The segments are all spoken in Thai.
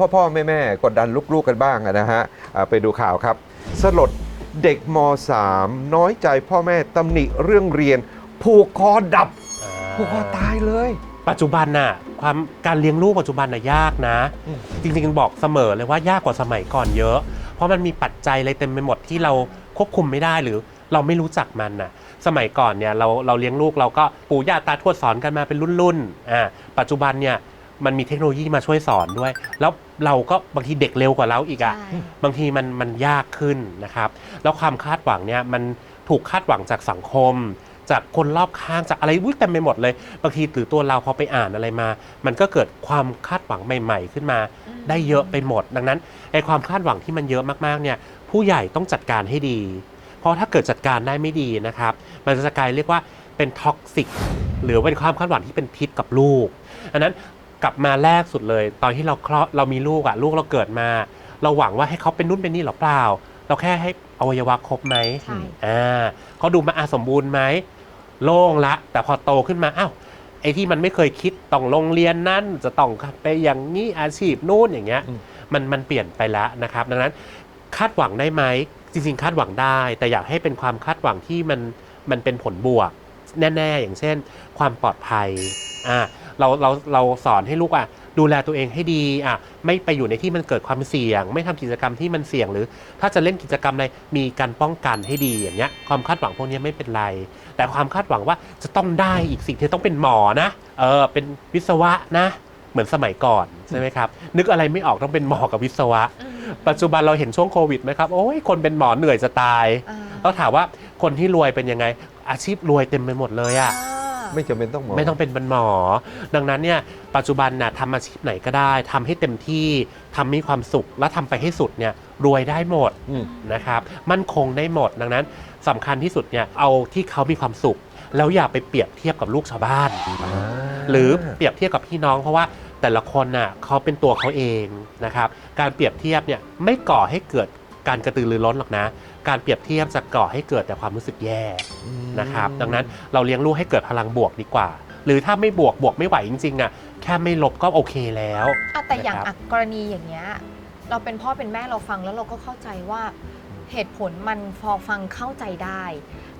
พ่อพ่อแม่แม่กดดันลูกๆกันบ้างอะนะฮะอ่าไปดูข่าวครับ สลดเด็กม .3 น้อยใจพ่อแม่ตำหนิเรื่องเรียน ผูกคอดับ ผูกคอตายเลย ปัจจุบันน่ะความการเลี้ยงลูกปัจจุบันน่ะยากนะอืมจริงๆบอกเสมอเลยว่ายากกว่าสมัยก่อนเยอะ เพราะมันมีปัจจัยอะไรเต็มไปหมดที่เราควบคุมไม่ได้หรือเราไม่รู้จักมันน่ะ สมัยก่อนเนี่ยเราเราเลี้ยงลูกเราก็ปู่ย่าตาทวดสอนกันมาเป็นรุ่นๆอ่าปัจจุบันเนี่ยมันมีเทคโนโลยีมาช่วยสอนด้วย แล้ว เราก็บางทีเด็กเร็วกว่าเราอีกอะ ใช่ บางทีมันมันยากขึ้นนะครับ แล้วความคาดหวังเนี่ยมันถูกคาดหวังจากสังคม จากคนรอบข้างจากอะไรวุ้ยเต็มไปหมดเลย บางทีหรือตัวเราพอไปอ่านอะไรมา มันก็เกิดความคาดหวังใหม่ ๆ ขึ้นมา ได้เยอะไปหมด ดังนั้นไอ้ความคาดหวังที่มันเยอะมากๆเนี่ยผู้ใหญ่ต้องจัดการให้ดี เพราะถ้าเกิดจัดการได้ไม่ดีนะครับ มันจะกลายเรียกว่าเป็นท็อกซิกหรือเป็นความคาดหวังที่เป็นพิษกับลูกอันนั้น กลับมาแรกสุดเลย ตอนที่เราคลอดเรามีลูกอะลูกเราเกิดมา เราหวังว่าให้เขาเป็นนู่นเป็นนี่หรือเปล่า เราแค่ให้อวัยวะครบไหมใช่ อ่าเขาดูมาอาสมบูรณ์ไหมโล่งละ แต่พอโตขึ้นมาอ้าวไอ้ที่มันไม่เคยคิดต้องโรงเรียนนั้นจะต้องไปอย่างนี้อาชีพนู่นอย่างเงี้ย อืม มันมันเปลี่ยนไปแล้วนะครับ ดังนั้นคาดหวังได้ไหมจริง ๆ คาดหวังได้ แต่อยากให้เป็นความคาดหวังที่มันมันเป็นผลบวก แน่ ๆ อย่างเช่น ความปลอดภัยอ่า เราเราเราสอนให้ลูกอะดูแลตัวเองให้ดีอะไม่ไปอยู่ในที่มันเกิดความเสี่ยง ไม่ทำกิจกรรมที่มันเสี่ยงหรือ ถ้าจะเล่นกิจกรรมอะไรมีการป้องกันให้ดีอย่างเงี้ยความคาดหวังพวกนี้ไม่เป็นไร แต่ความคาดหวังว่าจะต้องได้อีกสิ่งที่ต้องเป็นหมอนะเออเป็นวิศวะนะเหมือนสมัยก่อนใช่ไหมครับ นึกอะไรไม่ออกต้องเป็นหมอกับวิศวะอืมปัจจุบันเราเห็นช่วงโควิดไหมครับ โอ้ยคนเป็นหมอเหนื่อยจะตายอ่าเราถามว่าคนที่รวยเป็นยังไง อาชีพรวยเต็มไปหมดเลยอะอ่า ไม่จำเป็นต้องหมอ ไม่ต้องเป็นเป็นหมอ ดังนั้นเนี่ยปัจจุบันน่ะทำอาชีพไหนก็ได้ทำให้เต็มที่ทำมีความสุขและทำไปให้สุดเนี่ยรวยได้หมดอืม นะครับมั่นคงได้หมดดังนั้นสำคัญที่สุดเนี่ยเอาที่เขามีความสุข แล้วอย่าไปเปรียบเทียบกับลูกชาวบ้าน หรือเปรียบเทียบกับพี่น้องเพราะว่าแต่ละคนน่ะเขาเป็นตัวเขาเองนะครับ การเปรียบเทียบเนี่ยไม่ก่อให้เกิด การกระตือรือร้นหรอกนะ การเปรียบเทียบจะก่อให้เกิดแต่ความรู้สึกแย่นะครับดังนั้นเราเลี้ยงลูกให้เกิดพลังบวกดีกว่า หรือถ้าไม่บวกบวกไม่ไหวจริงๆอะแค่ไม่ลบก็โอเคแล้วอะแต่อย่างนะครับ อะกรณีอย่างเงี้ยเราเป็นพ่อเป็นแม่เราฟังแล้วเราก็เข้าใจว่าเหตุผลมันพอฟังเข้าใจได้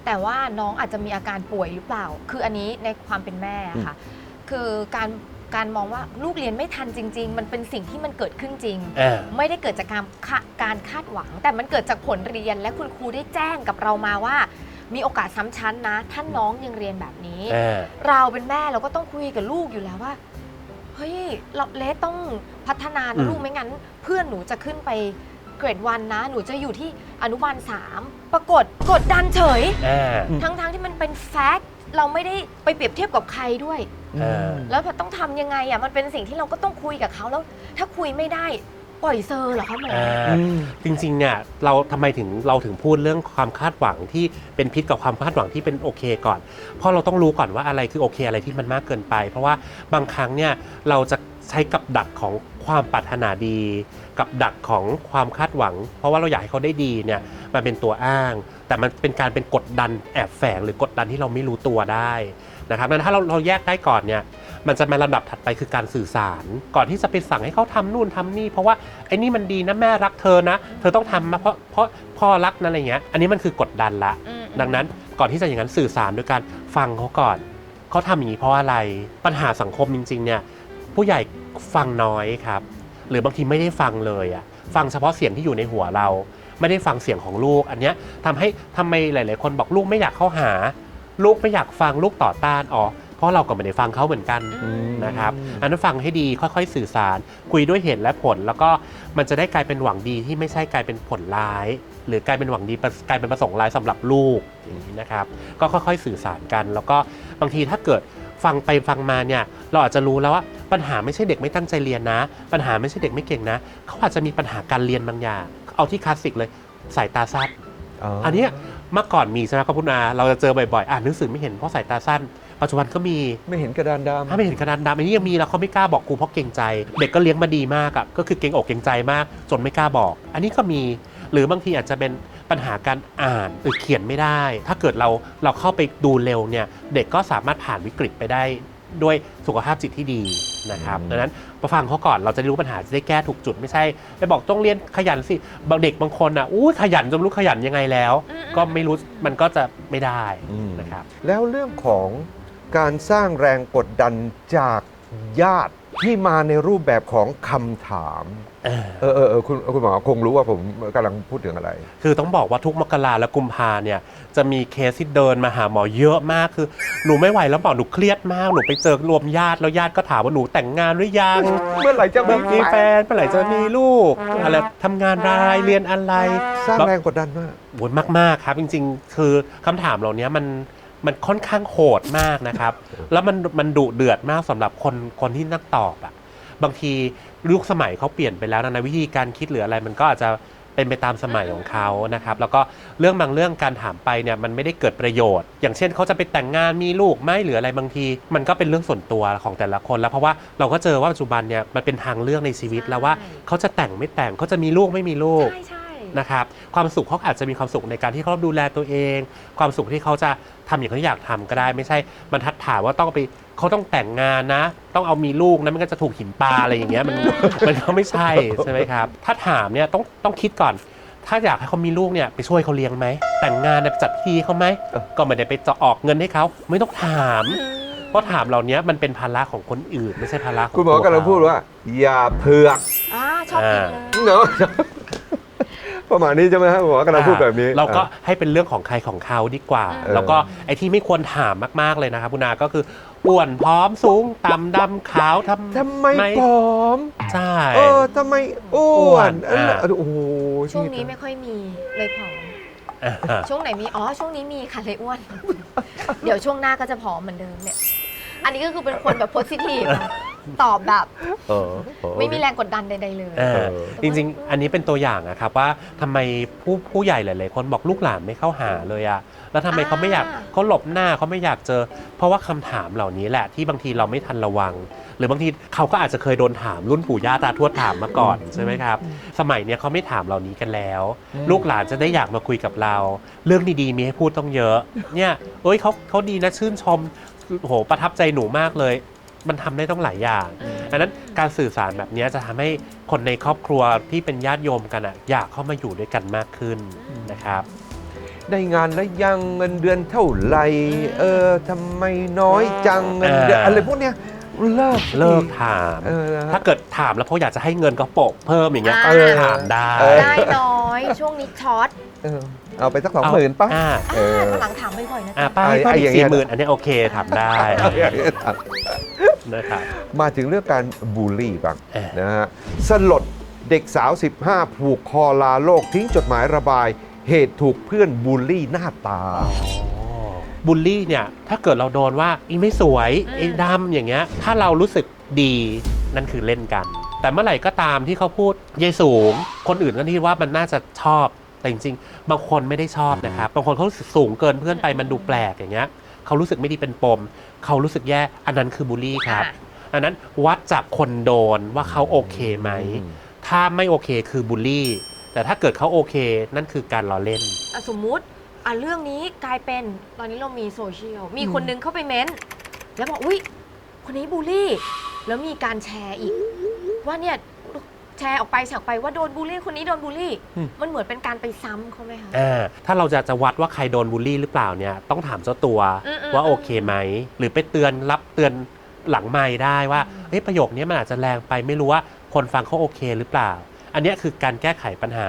แต่ว่าน้องอาจจะมีอาการป่วยหรือเปล่า คืออันนี้ในความเป็นแม่อะค่ะ คือการการมองว่าลูกเรียนไม่ทันจริง ๆ มันเป็นสิ่งที่มันเกิดขึ้นจริง เออ ไม่ได้เกิดจากการคา การคาดหวัง แต่มันเกิดจากผลเรียนและคุณครูได้แจ้งกับเรามาว่า มีโอกาสซ้ำชั้นนะท่านน้องยังเรียนแบบนี้เออเราเป็นแม่เราก็ต้องคุยกับลูกอยู่แล้วว่าเฮ้ยเราเลสต้องพัฒนาอืนะม ลูกไม่งั้น เพื่อนหนูจะขึ้นไปเกรดวันนะ หนูจะอยู่ที่อนุบาลสามปรากฏกดดันเฉยเออทั้งๆที่มันเป็นแฟกต์เราไม่ได้ไปเปรียบเทียบกับใครด้วยเออแล้วต้องทำยังไงอะมันเป็นสิ่งที่เราก็ต้องคุยกับเขาแล้ว ถ้าคุยไม่ได้ ปล่อยเซอร์เหรอคะหมอ อ่าจริงๆเนี่ยเราทำไมถึงเราถึงพูดเรื่องความคาดหวังที่เป็นพิษกับความคาดหวังที่เป็นโอเคก่อน เพราะเราต้องรู้ก่อนว่าอะไรคือโอเคอะไรที่มันมากเกินไป เพราะว่าบางครั้งเนี่ยเราจะใช้กับดักของความปรารถนาดี กับดักของความคาดหวัง เพราะว่าเราอยากให้เขาได้ดีเนี่ยมันเป็นตัวอ้าง แต่มันเป็นการเป็นกดดันแอบแฝงหรือกดดันที่เราไม่รู้ตัวได้นะครับดังนั้นถ้าเราเราแยกได้ก่อนเนี่ย มันจะมาลำดับถัดไปคือการสื่อสาร ก่อนที่จะไปสั่งให้เขาทำนู่นทำนี่ เพราะว่าไอ้นี่มันดีนะแม่รักเธอนะ เธอต้องทำมาเพราะเพราะพ่อรักนั่นอะไรเงี้ย อันนี้มันคือกดดันละอืมดังนั้นก่อนที่จะอย่างนั้นสื่อสารด้วยการฟังเขาก่อนเขาทำอย่างนี้เพราะอะไรปัญหาสังคมจริงๆเนี่ยผู้ใหญ่ฟังน้อยครับ หรือบางทีไม่ได้ฟังเลยอะฟังเฉพาะเสียงที่อยู่ในหัวเรา ไม่ได้ฟังเสียงของลูก อันเนี้ยทำให้ทำไมหลาย ๆ คนบอกลูกไม่อยากเข้าหา ลูกไม่อยากฟังลูกต่อต้านอ๋อ เพราะเราก็ไม่ได้ฟังเขาเหมือนกันอืมนะครับอันนั้นฟังให้ดีค่อยๆ สื่อสาร คุยด้วยเหตุและผล แล้วก็มันจะได้กลายเป็นหวังดีที่ไม่ใช่กลายเป็นผลร้าย หรือกลายเป็นหวังดีประกลายเป็นประสงค์ร้ายสำหรับลูกอย่างนี้นะครับ ก็ค่อยๆสื่อสารกัน แล้วก็บางทีถ้าเกิดฟังไปฟังมาเนี่ยเราอาจจะรู้แล้วว่าปัญหาไม่ใช่เด็กไม่ตั้งใจเรียนนะ ปัญหาไม่ใช่เด็กไม่เก่งนะ เขาอาจจะมีปัญหาการเรียนบางอย่าง เอาที่คลาสสิกเลยสายตาสั้นอันเนี้ยเมื่อก่อนมีใช่ไหมครับคุณอาเราจะเจอบ่อยๆ อ่านหนังสือไม่เห็นเพราะสายตาสั้น ปัจจุบันก็มีไม่เห็นกระดานดำถ้าไม่เห็นกระดานดำอันนี้ยังมีแล้วเขาไม่กล้าบอกครูเพราะเกรงใจ เด็กก็เลี้ยงมาดีมากอะก็คือเกรงอกเกรงใจมาก จนไม่กล้าบอก อันนี้ก็มีหรือบางทีอาจจะเป็นปัญหาการอ่านหรือเขียนไม่ได้ ถ้าเกิดเราเราเข้าไปดูเร็วเนี่ยเด็กก็สามารถผ่านวิกฤตไปได้ด้วยสุขภาพจิตที่ดีนะครับอืมดังนั้นมาฟังเขาก่อนเราจะได้รู้ปัญหาจะได้แก้ถูกจุดไม่ใช่ไปบอกต้องเรียนขยันสิบางเด็กบางคนอะอู้ขยันจนไม่รู้ขยันยังไงแล้วอืมก็ไม่รู้มันก็จะไม่ได้อืมนะครับแล้วเรื่องของ การสร้างแรงกดดันจากญาติที่มาในรูปแบบของคำถามเออเออเออเออคุณคุณหมอคงรู้ว่าผมกำลังพูดถึงอะไร คือต้องบอกว่าทุกมกราและกุมภาเนี่ยจะมีเคสที่เดินมาหาหมอเยอะมากคือ หนูไม่ไหวแล้วหมอหนูเครียดมากหนูไปเจอรวมญาติแล้วญาติก็ถามว่าหนูแต่งงานหรือยังเมื่อไหร่จะเมื่อมีมีแฟแฟนนเมื่อไหร่จะมีลูกอะไรทำงานรายเรียนอะไรสร้างแรงกดดันมากโหดมากๆครับจริง ๆ คือคำถามเหล่านี้มัน มันค่อนข้างโหดมากนะครับ แล้วมันมันดุเดือดมากสำหรับคนคนที่นักตอบอะบางทียุคสมัยเขาเปลี่ยนไปแล้วนะนะวิธีการคิดหรืออะไรมันก็อาจจะเป็นไปตามสมัยของเขานะครับ แล้วก็เรื่องบางเรื่องการถามไปเนี่ยมันไม่ได้เกิดประโยชน์ อย่างเช่นเขาจะไปแต่งงานมีลูกไหมหรืออะไรบางที มันก็เป็นเรื่องส่วนตัวของแต่ละคน แล้วเพราะว่าเราก็เจอว่าปัจจุบันเนี่ยมันเป็นทางเลือกในชีวิตแล้วว่าเขาจะแต่งไม่แต่งเขาจะมีลูกไม่มีลูก ใช่ใช่ นะครับความสุขเขาอาจจะมีความสุขในการที่เขาดูแลตัวเอง ความสุขที่เขาจะทำอย่างที่อยากทำก็ได้ ไม่ใช่บรรทัดฐานว่าต้องไปเขาต้องแต่งงานนะ ต้องเอามีลูกนะมันก็จะถูกหินปลาอะไรอย่างเงี้ยมันมันก็ไม่ใช่ใช่ไหมครับถ้าถามเนี่ยต้องต้องคิดก่อน ถ้าอยากให้เขามีลูกเนี่ยไปช่วยเขาเลี้ยงไหมแต่งงานเนี่ยไปจัดพิธีเขาไหมเออก็ไม่ได้ไปจะออกเงินให้เขาไม่ต้องถามอืมเพราะถามเหล่านี้มันเป็นภาระของคนอื่น ไม่ใช่ภาระของคุณหมอกำลังพูดว่า อย่าเผือกอ่าชอบกินเลยเนาะ ประมาณนี้ใช่ไหมครับคุณหมอกำลังพูดแบบนี้เราก็อะให้เป็นเรื่องของใครของเขาดีกว่าเออแล้วก็ไอ้ที่ไม่ควรถามมากๆเลยนะครับคุณอาก็คืออ้วนพร้อมสูงต่ำดำขาวทำทำไมผอมใช่เออทำไมอ้อ้ววนนเอออะโอ้โหช่วงนี้ไม่ค่อยมีเลยผอมอ่าช่วงไหนมีอ๋อช่วงนี้มีค่ะเลยอ้วน เดี๋ยวช่วงหน้าก็จะผอมเหมือนเดิมเนี่ย อันนี้ก็คือเป็นคนแบบโพสิทีฟ ตอบแบบ เออเออ ไม่มีแรงกดดันใดๆเลยเออเออ จริงๆ อันนี้เป็นตัวอย่างอะครับว่าทำไมผู้ผู้ใหญ่หลายๆ คนบอกลูกหลานไม่เข้าหาเลยอะแล้วทำไมเขาไม่อยากอ่า เขาหลบหน้าเขาไม่อยากเจอ เพราะว่าคำถามเหล่านี้แหละที่บางทีเราไม่ทันระวัง หรือบางทีเขาก็อาจจะเคยโดนถามรุ่นปู่ย่าตาทวดถามมาก่อนใช่ไหมครับ สมัยเนี้ยเขาไม่ถามเหล่านี้กันแล้วลูกหลานจะได้อยากมาคุยกับเรา เรื่องดีๆมีให้พูดต้องเยอะ เนี่ยเอ้ยเขาเขาดีนะชื่นชมโอ้โหประทับใจหนูมากเลย มันทำได้ต้องหลายอย่างอืมอันนั้นการสื่อสารแบบเนี้ยจะทำให้คนในครอบครัวที่เป็นญาติโยมกันอะอยากเข้ามาอยู่ด้วยกันมากขึ้นนะครับ ได้งานแล้วยังเงินเดือนเท่าไหร่เออทำไมน้อยจังเงินเดือนอ่าอะไรพวกเนี้ยเลิกเลิกถาม เออนะฮะถ้าเกิดถามแล้วเขาอยากจะให้เงินก็โปะเพิ่มอย่างเงี้ยอ่าเออถามได้ เออ ได้น้อยช่วงนี้ช็อตเออเอาไปสักสองหมื่นป่ะ อ่าเอออ่าวันหลังถามบ่อยๆนะอ่าจ๊ะ ป้าไอ้ให้เพิ่มไอ้อีอกย่างเงี้สี่ย หมื่นอันนี้โอเคถามได้นะครับมาถึงเรื่องการบูลลี่บ้างเออนะฮะสลดเด็กสาว 15 ผูกคอลาโลกทิ้งจดหมายระบาย เหตุถูกเพื่อนบูลลี่หน้าตาบูลลี่เนี่ยถ้าเกิดเราโดนว่าอีไม่สวยอืมไอ้ดำอย่างเงี้ยถ้าเรารู้สึกดีนั่นคือเล่นกัน แต่เมื่อไหร่ก็ตามที่เขาพูดเยายสูง คนอื่นก็คิดว่ามันน่าจะชอบแต่จริงๆ บางคนไม่ได้ชอบนะครับ บางคนเขารู้สึกสูงเกินเพื่อนไปมันดูแปลกอย่างเงี้ย เขารู้สึกไม่ดีเป็นปม เขารู้สึกแย่อันนั้นคือบูลลี่ครับอะ อันนั้นวัดจากคนโดนว่าเขาโอเคไหม อืม ถ้าไม่โอเคคือบูลลี่ แต่ถ้าเกิดเขาโอเค นั่นคือการล้อเล่น อะสมมุติอะเรื่องนี้กลายเป็นตอนนี้เรามีโซเชียลมีคนนึงเข้าไปเม้นต์แล้วบอกอุ้ยคนนี้บูลลี่ แล้วมีการแชร์อีก ว่าเนี่ย แชร์ออกไปแชร์ออกไปว่าโดนบูลลี่คนนี้โดนบูลลี่ อืม มันเหมือนเป็นการไปซ้ำเขาไหมคะ อ่าถ้าเราจะจะวัดว่าใครโดนบูลลี่หรือเปล่าเนี่ยต้องถามเจ้าตัวอืมอืมว่าโอเคไหม หรือไปเตือนรับเตือนหลังไม่ได้ว่าอืมเฮ้ยประโยคนี้มันอาจจะแรงไปไม่รู้ว่าคนฟังเขาโอเคหรือเปล่า อันเนี้ยคือการแก้ไขปัญหา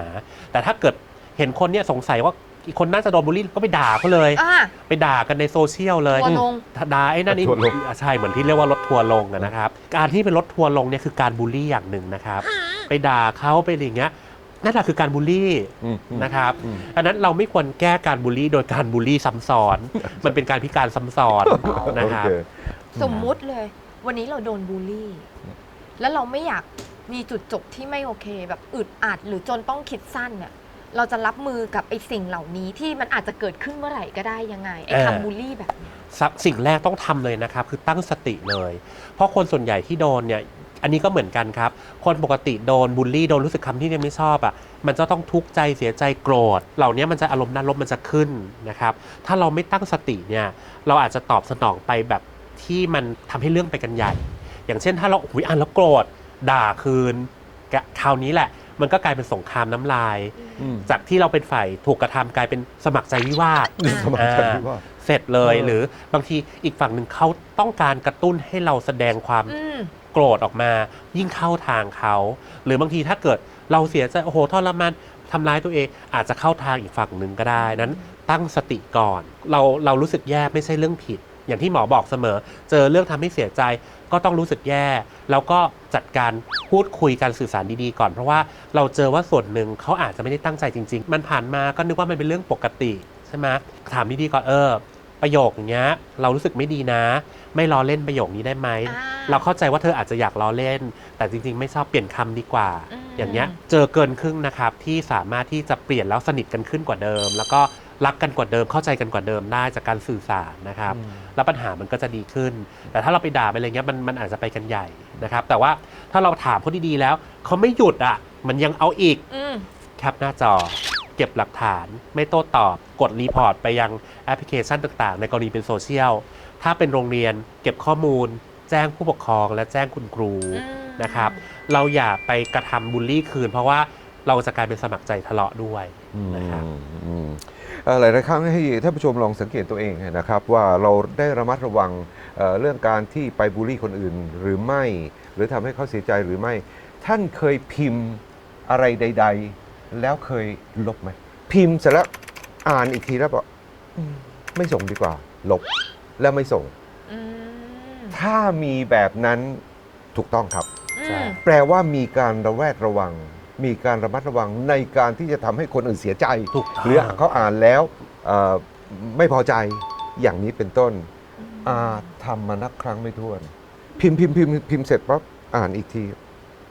แต่ถ้าเกิดเห็นคนเนี่ยสงสัยว่าอีกคนน่าจะโดนบูลลี่ก็ไปด่าเขาเลย อะไปด่ากันในโซเชียลเลยทัวร์ลงด่าไอ้นั่นนี่ทัวร์ลง อะใช่เหมือนที่เรียกว่ารถทัวร์ลงอะนะครับ การที่เป็นรถทัวร์ลงเนี่ยคือการบูลลี่อย่างหนึ่งนะครับ ไปด่าเขาไปอะไรอย่างเงี้ยนั่นแหละคือการบูลลี่อืมอืม นะครับอืมอันนั้นเราไม่ควรแก้การบูลลี่โดยการบูลลี่ซ้ำซ้อน มันเป็นการพิการซ้ำซ้อนนะครับ โอเสมมุติเลย วันนี้เราโดนบูลลี่ แล้วเราไม่อยากมีจุดจบที่ไม่โอเค แบบอึดอัดหรือจนต้องคิดสั้นเนี่ยเราจะรับมือกับไอ้สิ่งเหล่านี้ที่มันอาจจะเกิดขึ้นเมื่อไหร่ก็ได้ยังไงไอ้เออ คำบูลลี่แบบนี้สักสิ่งแรกต้องทำเลยนะครับ คือตั้งสติเลย เพราะคนส่วนใหญ่ที่โดนเนี่ย อันนี้ก็เหมือนกันครับ คนปกติโดนบูลลี่โดนรู้สึกคำที่ไม่ชอบอะมันจะต้องทุกข์ใจเสียใจโกรธ เหล่านี้มันจะอารมณ์ด้านลบมันจะขึ้นนะครับถ้าเราไม่ตั้งสติเนี่ยเราอาจจะตอบสนองไปแบบที่มันทำให้เรื่องไปกันใหญ่ อย่างเช่นถ้าเราอุยอ่านแล้วโกรธด่าคืนกะคราวนี้แหละ มันก็กลายเป็นสงครามน้ำลาย อืม จากที่เราเป็นฝ่ายถูกกระทำกลายเป็นสมัครใจวิวาทอ่าสมัครใจวิวาท เสร็จเลยเออ หรือบางทีอีกฝั่งหนึ่งเขาต้องการกระตุ้นให้เราแสดงความอืม โกรธออกมา ยิ่งเข้าทางเขา หรือบางทีถ้าเกิดเราเสียใจโอ้โหทรมานทำร้ายตัวเองอาจจะเข้าทางอีกฝั่งหนึ่งก็ได้นั้น ตั้งสติก่อน เราเรารู้สึกแย่ไม่ใช่เรื่องผิด อย่างที่หมอบอกเสมอ เจอเรื่องทำให้เสียใจ ก็ต้องรู้สึกแย่ แล้วก็จัดการพูดคุยการสื่อสารดีๆก่อน เพราะว่าเราเจอว่าส่วนหนึ่งเขาอาจจะไม่ได้ตั้งใจจริง ๆ มันผ่านมาก็นึกว่ามันเป็นเรื่องปกติใช่ไหมถามดีๆก่อนเออประโยคอย่างเงี้ยเรารู้สึกไม่ดีนะ ไม่ล้อเล่นประโยคนี้ได้ไหม อ่าเราเข้าใจว่าเธออาจจะอยากล้อเล่น แต่จริง ๆ ไม่ชอบเปลี่ยนคำดีกว่า อืม อย่างเงี้ยเจอเกินครึ่งนะครับที่สามารถที่จะเปลี่ยนแล้วสนิทกันขึ้นกว่าเดิม แล้วก็ รักกันกว่าเดิมเข้าใจกันกว่าเดิมได้จากการสื่อสารนะครับ แล้วปัญหามันก็จะดีขึ้น แต่ถ้าเราไปด่าไปอะไรเงี้ยมันมันอาจจะไปกันใหญ่นะครับ แต่ว่าถ้าเราถามเขาดีๆแล้วเขาไม่หยุดอะ มันยังเอาอีกอืม แคปหน้าจอ เก็บหลักฐานไม่โต้ตอบ กดรีพอร์ตไปยังแอปพลิเคชันต่างๆ ในกรณีเป็นโซเชียล ถ้าเป็นโรงเรียนเก็บข้อมูล แจ้งผู้ปกครองและแจ้งคุณครูอืม นะครับ เราอย่าไปกระทำบูลลี่คืน เพราะว่าเราจะกลายเป็นสมัครใจทะเลาะด้วยนะครับ อืมอืมเอ่อ หลายๆครั้งให้ท่านผู้ชมลองสังเกตตัวเองนะครับว่าเราได้ระมัดระวังเอ่อเรื่องการที่ไปบูลลี่คนอื่นหรือไม่ หรือทำให้เขาเสียใจหรือไม่ ท่านเคยพิมพ์อะไรใด ๆ แล้วเคยลบไหมพิมพ์เสร็จแล้วอ่านอีกทีแล้วบอกอืมไม่ส่งดีกว่า ลบแล้วไม่ส่งอืมถ้ามีแบบนั้นถูกต้องครับอืใช่มแปลว่ามีการระแวดระวัง มีการระมัดระวังในการที่จะทำให้คนอื่นเสียใจ ถูกต้อง หรือเขาอ่านแล้วเอ่อไม่พอใจอย่างนี้เป็นต้นอาทำมานักครั้งไม่ถ้วน พิมพ์พิมพ์พิมพ์พิมพ์เสร็จปั๊บอ่านอีกที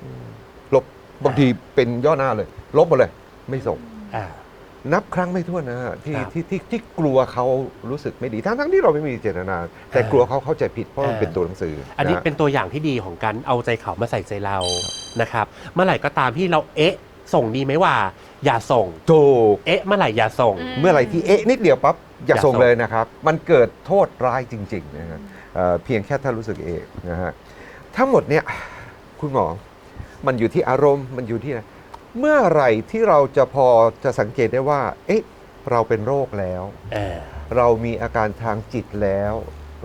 อืมลบบางทีเป็นย่อหน้าเลย ลบหมดเลย ไม่ส่ง อ่า นับครั้งไม่ถ้วนนะฮะที่ครับที่ที่ที่กลัวเขารู้สึกไม่ดีทั้งทั้งที่เราไม่มีเจตนา แต่อ่ากลัวเขาเข้าใจผิดเพราะมันอ่าเป็นตัวหนังสืออัอันนี้เป็นตัวอย่างที่ดีของการเอาใจเขามาใส่ใจเรานะครับ เมื่อไหร่ก็ตามที่เราเอ๊ะ ส่งดีไหมว่า อย่าส่ง ถูก เอ๊ะ เมื่อไหร่อย่าส่ง อืมเมื่อไหร่ที่เอ๊ะนิดเดียวปั๊บอย่าอย่าส่งส่งเลยนะครับ มันเกิดโทษร้ายจริงๆนะฮะเอ่อเพียงแค่ถ้ารู้สึกเองนะฮะทั้งหมดเนี่ยคุณหมอมันอยู่ที่อารมณ์มันอยู่ที่นะ เมื่อไหร่ที่เราจะพอจะสังเกตได้ว่า เอ๊ะ เราเป็นโรคแล้ว เออเรามีอาการทางจิตแล้ว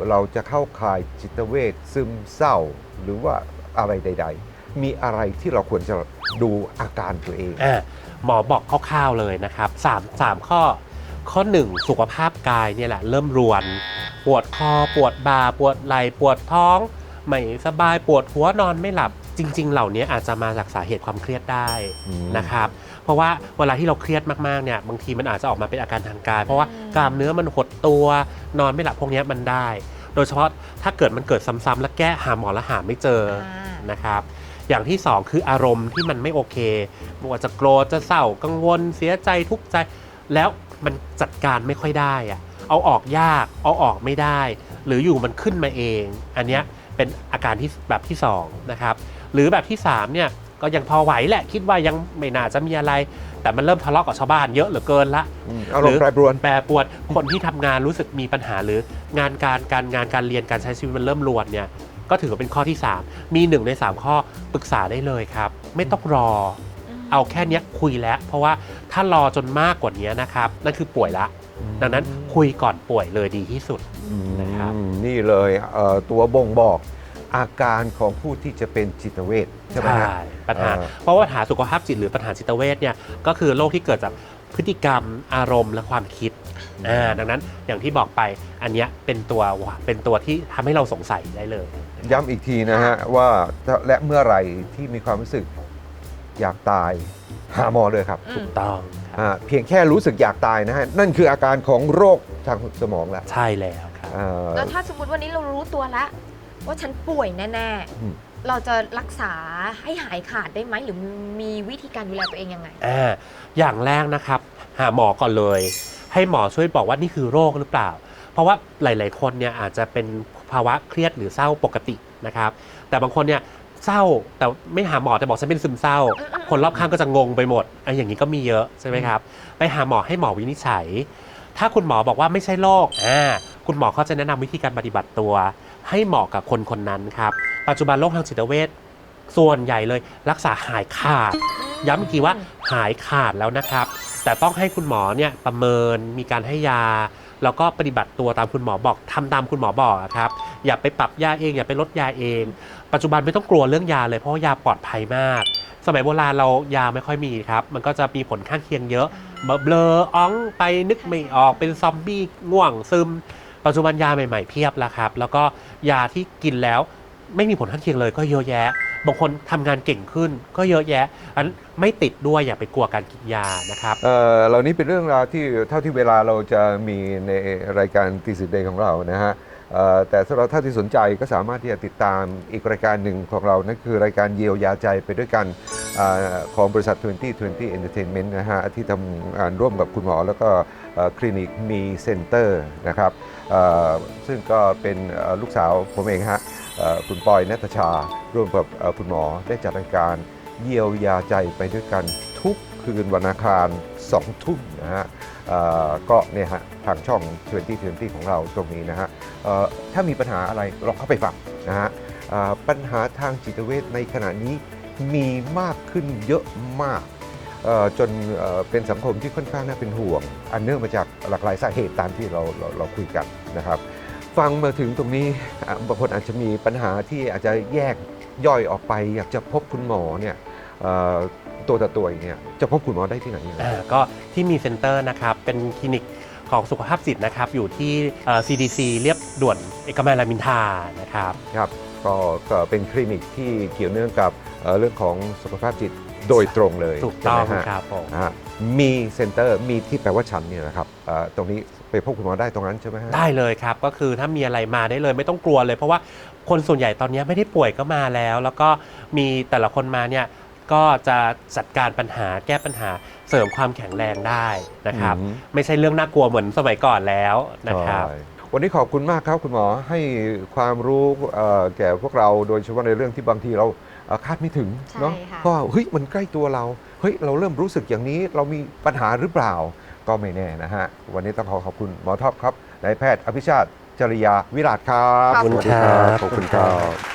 เราจะเข้าข่ายจิตเวชซึมเศร้า หรือว่าอะไรใด ๆ มีอะไรที่เราควรจะดูอาการตัวเองอะหมอบอกคร่าวๆเลยนะครับสามสามข้อ ข้อหนึ่งสุขภาพกายเนี่ยแหละเริ่มรวน ปวดคอปวดบ่าปวดไหล่ปวดท้อง ไม่สบายปวดหัวนอนไม่หลับ จริง ๆ เหล่านี้อาจจะมาจากสาเหตุความเครียดได้อืม นะครับ เพราะว่าเวลาที่เราเครียดมากๆเนี่ยบางทีมันอาจจะออกมาเป็นอาการทางกาย เพราะว่าอืมกล้ามเนื้อมันหดตัวนอนไม่หลับพวกเนี้ยมันได้ โดยเฉพาะถ้าเกิดมันเกิดซ้ำๆแล้วแก้หาหมอแล้วหาไม่เจออ่านะครับ อย่างที่สองคืออารมณ์ที่มันไม่โอเคไม่ว่าจะโกรธจะเศร้ากังวล เสียใจทุกข์ใจ แล้วมันจัดการไม่ค่อยได้อะเอาออกยากเอาออกไม่ได้ หรืออยู่มันขึ้นมาเอง อันเนี้ยเป็นอาการที่แบบที่สองนะครับ หรือแบบที่สามเนี่ยก็ยังพอไหวแหละคิดว่ายังไม่น่าจะมีอะไร แต่มันเริ่มทะเลาะกับชาวบ้านเยอะเหลือเกินละอืมอารมณ์แปรปรวนแปรปรวนคนที่ทำงานรู้สึกมีปัญหาหรืองานการการงานการเรียนการใช้ชีวิตมันเริ่มรวนเนี่ยก็ถือว่าเป็นข้อที่ 3 มีหนึ่งใน 3 ข้อปรึกษาได้เลยครับ ไม่ต้องรอ เอาแค่เนี้ยคุยแล้ว เพราะว่าถ้ารอจนมากกว่านี้นะครับ นั่นคือป่วยละ ดังนั้นคุยก่อนป่วยเลยดีที่สุดนะครับอืมนี่เลยเอ่อตัวบ่งบอก อาการของผู้ที่จะเป็นจิตเวชใช่ไหมฮะ ปัญหาเอ่อเพราะว่าปัญหาสุขภาพจิตหรือปัญหาจิตเวชเนี่ยก็คือโรคที่เกิดจากพฤติกรรมอารมณ์และความคิดอ่าดังนั้นอย่างที่บอกไปอันเนี้ยเป็นตัวเป็นตัวที่ทำให้เราสงสัยได้เลย ย้ำอีกทีนะฮะว่าและเมื่อไหร่ที่มีความรู้สึกอยากตายหาหมอเลยครับอืมถูกต้องครับอ่าเพียงแค่รู้สึกอยากตายนะฮะนั่นคืออาการของโรคทางสมองแล้วใช่แล้วครับอ่าแล้วถ้าสมมติวันนี้เรารู้ตัวแล้ว ว่าฉันป่วยแน่อืม ๆ เราจะรักษาให้หายขาดได้ไหมหรือมีวิธีการดูแลตัวเองยังไง อ่าอย่างแรกนะครับ หาหมอก่อนเลย ให้หมอช่วยบอกว่านี่คือโรคหรือเปล่า เพราะว่าหลาย ๆ คนเนี่ยอาจจะเป็นภาวะเครียดหรือเศร้าปกตินะครับ แต่บางคนเนี่ยเศร้าแต่ไม่หาหมอแต่บอกฉันเป็นซึมเศร้าอืมคนรอบข้างก็จะงงไปหมดไอ้อย่างนี้ก็มีเยอะใช่ไหมครับ ไปหาหมอให้หมอวินิจฉัย ถ้าคุณหมอบอกว่าไม่ใช่โรคอ่าคุณหมอเขาจะแนะนำวิธีการปฏิบัติตัว ให้เหมาะกับคนคนนั้นครับ ปัจจุบันโรคทางจิตเวชส่วนใหญ่เลยรักษาหายขาด ย้ำอีกทีว่าหายขาดแล้วนะครับ แต่ต้องให้คุณหมอเนี่ยประเมินมีการให้ยา แล้วก็ปฏิบัติตัวตามคุณหมอบอกทำตามคุณหมอบอกอะครับ อย่าไปปรับยาเอง อย่าไปลดยาเอง ปัจจุบันไม่ต้องกลัวเรื่องยาเลยเพราะว่ายาปลอดภัยมาก สมัยโบราณเรายาไม่ค่อยมีครับ มันก็จะมีผลข้างเคียงเยอะเบลอๆอ้องไปนึกไม่ออกเป็นซอมบี้ง่วงซึม ปัจจุบันยาใหม่ๆเพียบแล้วครับ แล้วก็ยาที่กินแล้วไม่มีผลข้างเคียงเลยก็เยอะแยะ บางคนทำงานเก่งขึ้นก็เยอะแยะ อันไม่ติดด้วยอย่าไปกลัวการกินยานะครับเออเหล่านี้เป็นเรื่องราวที่เท่าที่เวลาเราจะมีในรายการตีสิบเดย์ของเรานะฮะ แต่สำหรับท่านที่สนใจก็สามารถที่จะติดตามอีกรายการหนึ่งของเรา นั่นคือรายการเยียวยาใจไปด้วยกันอของบริษัท 2020 Entertainment นะฮะที่ทำงานร่วมกับคุณหมอ แล้วก็คลินิกมีเซ็นเตอร์นะครับซึ่งก็เป็นลูกสาวผมเองฮะคุณปอยนัทชา ร่วมกับคุณหมอได้จัดรายการเยียวยาใจไปด้วยกันทุกคืนวันอังคาร2ทุ่มนะฮะ ก็เนี่ยฮะทางช่อง 2020 ของเราตรงนี้นะฮะถ้ามีปัญหาอะไรลองเข้าไปฟังนะฮะปัญหาทางจิตเวชในขณะนี้มีมากขึ้นเยอะมากจนเป็นสังคมที่ค่อนข้างน่าเป็นห่วง อันเนื่องมาจากหลากหลายสาเหตุตามที่เราเราเราคุยกันนะครับ ฟังมาถึงตรงนี้บางคนอาจจะมีปัญหาที่อาจจะแยกย่อยออกไป อยากจะพบคุณหมอเนี่ย ตัวต่อตัวอย่างเนี่ยจะพบคุณหมอได้ที่ไหนยังไงอ่าก็ที่มีเซ็นเตอร์นะครับ เป็นคลินิกของสุขภาพจิตนะครับ อยู่ที่เอ่อ CDC เรียบด่วนเอกมัยรามอินทรานะครับ ครับก็ก็เป็นคลินิกที่เกี่ยวเนื่องกับเอ่อเรื่องของสุขภาพจิตโดยตรงเลยถูกต้องใช่ไหมฮะครับผม อ่ามีเซ็นเตอร์มีที่แปลว่าฉันเนี่ยนะครับเอ่อตรงนี้ไปพบคุณหมอได้ตรงนั้นใช่ไหมฮะ ได้เลยครับ ก็คือถ้ามีอะไรมาได้เลยไม่ต้องกลัวเลย เพราะว่าคนส่วนใหญ่ตอนนี้ไม่ได้ป่วยก็มาแล้ว แล้วก็มีแต่ละคนมาเนี่ย ก็จะจัดการปัญหาแก้ปัญหาเสริมความแข็งแรงได้นะครับ อืม ไม่ใช่เรื่องน่ากลัวเหมือนสมัยก่อนแล้วนะครับ ใช่วันนี้ขอบคุณมากครับคุณหมอให้ความรู้เอ่อแก่พวกเราโดยเฉพาะในเรื่องที่บางทีเราเอ่อคาดไม่ถึงใช่เนาะค่ะ ก็เฮ้ยมันใกล้ตัวเราเฮ้ยเราเริ่มรู้สึกอย่างนี้เรามีปัญหาหรือเปล่า ก็ไม่แน่นะฮะ วันนี้ต้องขอขอบคุณหมอท็อปครับนายแพทย์อภิชาติจริยาวิราชครับขอบคุณสวัสดีครับ ขอบคุณครับ